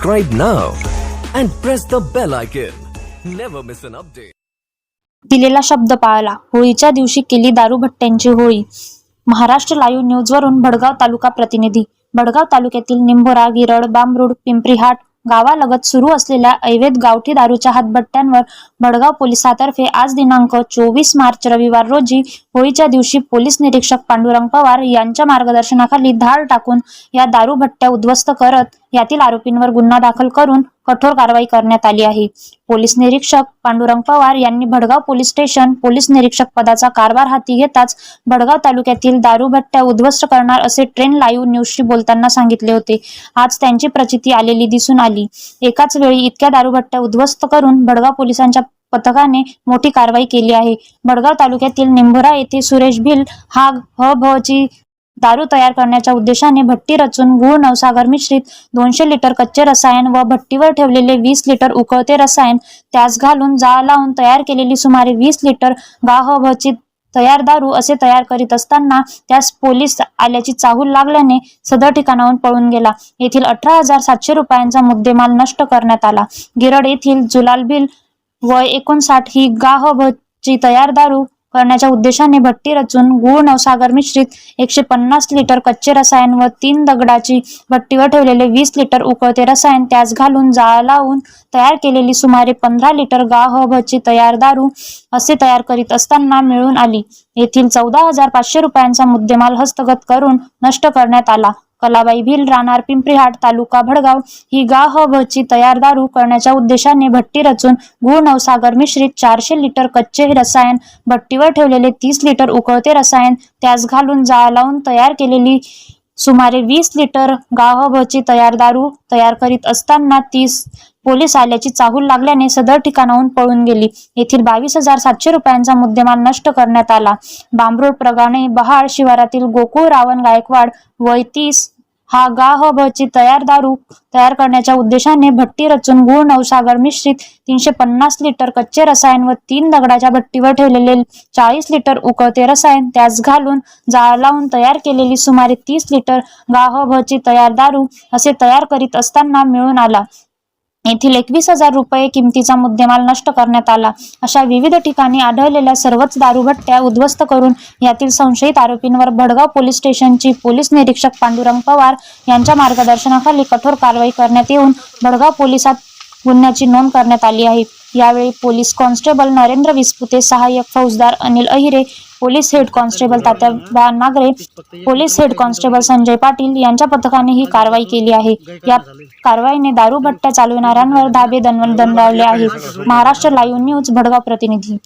subscribe now and press the bell icon. Never miss an update. दिलेला शब्द पाळला होळीच्या दिवशी केली दारू भट्ट्यांची होळी महाराष्ट्र लाईव्ह न्यूजवरून भडगाव तालुका प्रतिनिधी भडगाव तालुक्यातील निंभोरा गिरड बांबरूड पिंपरीहाट गावालगत सुरू असलेल्या ऐवेद गावठी दारूच्या हातभट्ट्यांवर भडगाव पोलिसातर्फे आज दिनांक चोवीस मार्च रविवार रोजी होळीच्या दिवशी पोलीस निरीक्षक पांडुरंग पवार यांच्या मार्गदर्शनाखाली धाड टाकून या दारू भट्ट्या उद्ध्वस्त करत यातील आरोपींवर गुन्हा दाखल करून कठोर कारवाई करण्यात आली आहे. पोलीस निरीक्षक पांडुरंग पवार यांनी भडगाव पोलीस स्टेशन पोलीस निरीक्षक पदाचा कारभार हाती घेताच भडगाव तालुक्यातील दारूभट्ट्या उद्ध्वस्त करणार असे ट्रेन लाईव्ह न्यूजशी बोलताना सांगितले होते. आज त्यांची प्रचिती आलेली दिसून आली. एकाच वेळी इतक्या दारूभट्ट्या उद्ध्वस्त करून भडगाव पोलिसांच्या पथकाने मोठी कारवाई केली आहे. भडगाव तालुक्यातील निंभोरा येथे सुरेश भिल हा ह भ ची दारू तयार करण्याच्या उद्देशाने भट्टी रचून गूळ नवसागर मिश्रित दोनशे लिटर कच्चे रसायन व भट्टीवर ठेवलेले वीस लिटर उकळते रसायन त्यास घालून जाळ लावून तयार केलेली सुमारे वीस लिटर गाहभची तयार दारू असे तयार करीत असताना त्यास पोलीस आल्याची चाहूल लागल्याने सदर ठिकाणाहून पळून गेला. येथील अठरा हजार सातशे रुपयांचा मुद्देमाल नष्ट करण्यात आला. गिरड येथील जुलालबिल व वय एकोणसाठ ही गाहभची तयार दारू करण्याच्या उद्देशाने भट्टी रचून गुळ नवसागर मिश्रित एकशे पन्नास लिटर कच्चे रसायन व तीन दगडाची भट्टीवर ठेवलेले वीस लिटर उकळते रसायन त्यास घालून जाळ लावून तयार केलेली सुमारे पंधरा लिटर गाहभची तयार दारू असे तयार करीत असताना मिळून आली. येथील चौदा हजार पाचशे रुपयांचा मुद्देमाल हस्तगत करून नष्ट करण्यात आला. कलाबाई भिल राहणार पिंपरीहाट तालुका भडगाव. ही गाहभची तयार दारू करण्याच्या उद्देशाने भट्टी रचून गुळ नवसागर मिश्रित चारशे लिटर कच्चे रसायन भट्टीवर ठेवलेले तीस लिटर उकळते रसायन त्यास घालून जाळ लावून तयार केलेली सुमारे वीस लिटर गाहभची तयार दारू तयार करीत असताना तीस पोलीस आल्याची चाहूल लागल्याने सदर ठिकाणाहून पळून गेली. येथील बावीस हजार सातशे रुपयांचा मुद्देमाल नष्ट करण्यात आला. बांबरोड प्रगाणे बहाळ शिवारातील गोकुळ रावण गायकवाड वय तीस हा गाहभची तयार दारू तयार करण्याच्या उद्देशाने भट्टी रचून गुळ नवसागर मिश्रित तीनशे पन्नास लिटर कच्चे रसायन व तीन दगडाच्या भट्टीवर ठेवलेले चाळीस लिटर उकळते रसायन त्यास घालून जाळ लावून तयार केलेली सुमारे तीस लिटर गाहभची तयार दारू असे तयार करीत असताना मिळून आला. येथील एकवीस हजार रुपये किमतीचा मुद्देमाल नष्ट करण्यात आला. अशा विविध ठिकाणी आढळलेल्या सर्वच दारूभट्ट्या उद्ध्वस्त करून यातील संशयित आरोपींवर भडगाव पोलीस स्टेशनची पोलीस निरीक्षक पांडुरंग पवार यांच्या मार्गदर्शनाखाली कठोर कारवाई करण्यात येऊन भडगाव पोलिसात गुन्ह्याची नोंद करण्यात आली आहे. यावेळी पोलीस कॉन्स्टेबल नरेंद्र विस्पुते सहाय्यक फौजदार Anil Ahire police head constable Tatyaba Nagre police head constable Sanjay Patil यांच्या पथकाने ही कारवाई केली आहे. या कारवाईने दारू भट्ट्या चालविणाऱ्यांवर धाबे दंडवले आहे. महाराष्ट्र लाईव्ह न्यूज भडगाव प्रतिनिधी.